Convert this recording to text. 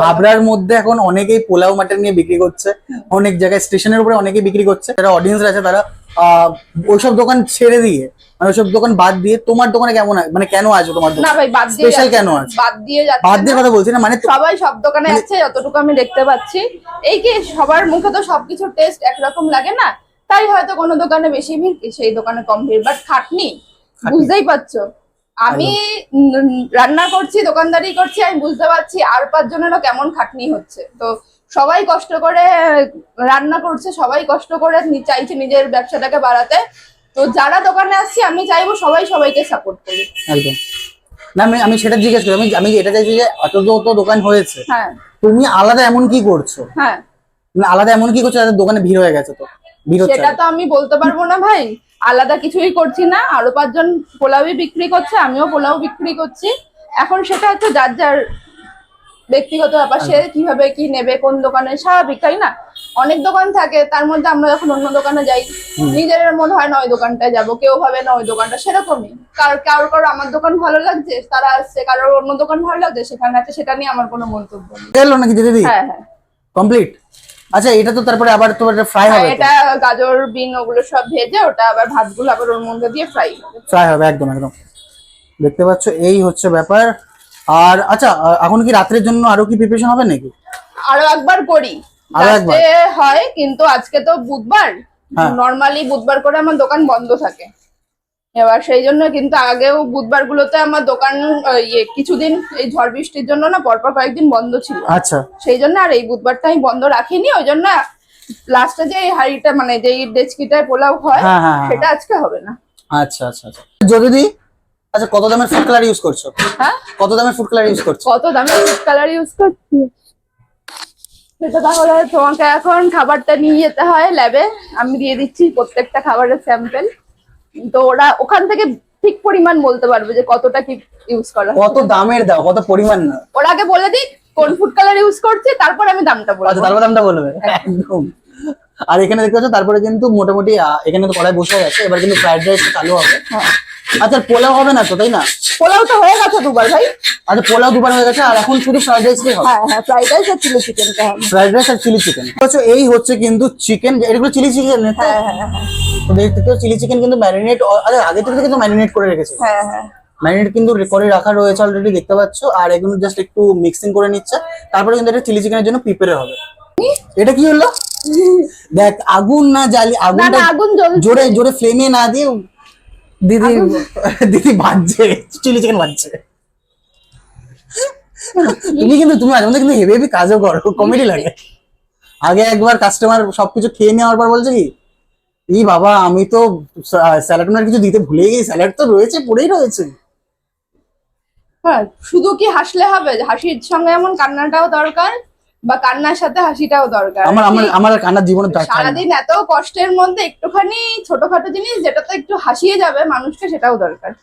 হাবড়ার মধ্যে এখন অনেকেই পোলাও মাটন নিয়ে বিক্রি করছে। অনেক জায়গায় স্টেশনের উপরে অনেকেই বিক্রি করছে। যারা অডিয়েন্স আছে তারা আহ, ওইসব দোকান ছেড়ে দিয়ে মানে ওইসব দোকান বাদ দিয়ে তোমার দোকানে কেমন মানে কেন আছে তোমার না দোকান ভাই বাদ দিয়ে Special কেন না। আছে? বাদ দিয়ে যাচ্ছে বাদ দিয়ে কথা বলছি না মানে সবাই সব দোকানে আছে যতটুকু আমি দেখতে পাচ্ছি। এই কি সবার মুখে তো সবকিছু টেস্ট একরকম লাগে না? তাই হয়তো কোনো দোকানে বেশি ভিড় সেই দোকানে কম ভিড় বাট খাটনি। বুঝতেই পারছ। আমি রান্না করছি দোকানদারি করছি আমি বুঝতে পারছি আর পাঁচজনেরও কেমন খাটনি হচ্ছে। তো সবাই কষ্ট করে রান্না করছে সবাই কষ্ট করে চাইছে নিজের ব্যবসাটাকে বাড়াতে। তো যারা দোকানে আসছে আমি চাইব সবাই সবাইকে সাপোর্ট করি একদম। না আমি আমি সেটা জিজ্ঞেস করি আমি আমি এটা চাইছি যে এত যত দোকান হয়েছে হ্যাঁ। তুমি আলাদা এমন কি করছ? হ্যাঁ। আলাদা এমন কি করছ যাদের দোকানে ভিড় হয়ে গেছে তো? ভিড় সেটা তো আমি বলতে পারব না ভাই। আলাদা কিছুই করছি না। আরও পাঁচজন পোলাওই বিক্রি করছে আমিও পোলাও বিক্রি করছি। এখন সেটা হচ্ছে যার যার ব্যক্তিগত ব্যাপার সে কীভাবে কি নেবে কোন দোকানে স্বাভাবিক তাই না? অনেক দোকান থাকে তার মধ্যে আমরা যখন অন্য দোকানে যাই নিজের মনে হয় না ওই দোকানটায় যাব। কেউ ভাবে না ওই দোকানটা সেরকমই। কার কারোর কারোর আমার দোকান ভালো লাগছে তারা আসছে। কারোর অন্য দোকান ভালো লাগছে সেখানে আছে সেটা নিয়ে আমার কোনো মন্তব্য নেই। নাকি দিদি? হ্যাঁ হ্যাঁ। কমপ্লিট? আচ্ছা এটা তো তারপরে আবার তো ফ্রাই হ্যাঁ, হবে এটা গাজর বিন ওগুলো সব ভেজে ওটা আবার ভাতগুলো আবার ওর মধ্যে দিয়ে ফ্রাই হবে। ফ্রাই হবে একদম একদম। দেখতে পাচ্ছ এই হচ্ছে ব্যাপার। আর আচ্ছা এখন কি রাত্রের জন্য আরও কি প্রিপারেশন হবে নাকি? আরও একবার করি। আরও একবার? হয় কিন্তু আজকে তো বুধবার। হ্যাঁ। নর্মালি বুধবার করে আমার দোকান বন্ধ থাকে। এবার সেই জন্য কিন্তু আগেও বুধবার গুলোতে আমার দোকান ইয়ে কিছুদিন এই ঝড় বৃষ্টির জন্য না পরপর কয়েকদিন বন্ধ ছিল। আচ্ছা। সেই জন্য আর এই বুধবারটা আমি বন্ধ রাখিনি ওই জন্য লাস্টে যে এই হাঁড়িটা মানে যেই ডেচকিটায় পোলাও হয় হ্যাঁ, হ্যাঁ, হ্যাঁ। সেটা আজকে হবে না। আচ্ছা আচ্ছা আচ্ছা। যদি আচ্ছা কত দামের ফুড কালার ইউজ করছ? হ্যাঁ? কত দামের ফুড কালার ইউজ করছ? কত দামের ফুড কালার ইউজ করছি? সেটা তাহলে তোমাকে এখন খাবারটা নিয়ে যেতে হয় ল্যাবে আমি দিয়ে দিচ্ছি প্রত্যেকটা খাবারের স্যাম্পল তো ওরা ওখান থেকে ঠিক পরিমাণ বলতে পারবে যে কতটা কি ইউজ করা কত দামের দাও কত পরিমাণ না ওরা আগে বলে দিই কোন ফুড কালার ইউজ করছে তারপর আমি দামটা বলব। আচ্ছা তারপর দামটা বলবে। একদম। আর এখানে দেখতে পাচ্ছ তারপরে কিন্তু মোটামুটি এখানে তো কড়াই বসে গেছে এবার কিন্তু ফ্রাইড রাইস চালু হবে। হ্যাঁ। আচ্ছা পোলাও হবে না তো তাই না? পোলাও তো হয়ে গেছে দুবার ভাই। আচ্ছা পোলাও দুবার হয়ে গেছে আর এখন শুধু ফ্রাইড রাইসই হবে? হ্যাঁ হ্যাঁ ফ্রাইড রাইস আর চিলি চিকেনটা হবে। ফ্রাইড রাইস আর চিলি চিকেন আচ্ছা এই হচ্ছে কিন্তু চিকেন এগুলো চিলি চিকেন হ্যাঁ হ্যাঁ হ্যাঁ। দেখতে তো চিলি চিকেন কিন্তু ম্যারিনেট আরে আগে থেকে কিন্তু ম্যারিনেট করে রেখেছে। হ্যাঁ হ্যাঁ। ম্যারিনেট কিন্তু করে রাখা রয়েছে অলরেডি দেখতে পাচ্ছ। আর এগুলো জাস্ট একটু মিক্সিং করে নিচ্ছে। তারপরে কিন্তু এটা চিলি চিকেনের জন্য প্রিপেয়ার হবে। এটা কি হলো? দেখ আগুন না জ্বালি আগুনটা আগুন জোরে জোরে ফ্লেমে না দিয়ে দিদি দিদি ভাজছে চিলি চিকেন ভাজছে তুমি কিন্তু তুমি মাঝে মধ্যে কিন্তু হেভি হেভি কাজও করো কমেডি লাগে। আগে একবার কাস্টমার সবকিছু খেয়ে নেওয়ার পর বলছে কি ই বাবা আমি তো স্যালাড ওনার কিছু দিতে ভুলে গেছি। স্যালাড তো রয়েছে পড়েই রয়েছে। হ্যাঁ শুধু কি হাসলে হবে? হাসির সঙ্গে এমন কান্নাটাও দরকার বা কান্নার সাথে হাসিটাও দরকার? আমার আমার আমার কান্নার জীবনে দরকার। সারাদিন এত কষ্টের মধ্যে একটুখানি ছোটখাটো জিনিস যেটাতে একটু হাসিয়ে যাবে মানুষকে সেটাও দরকার।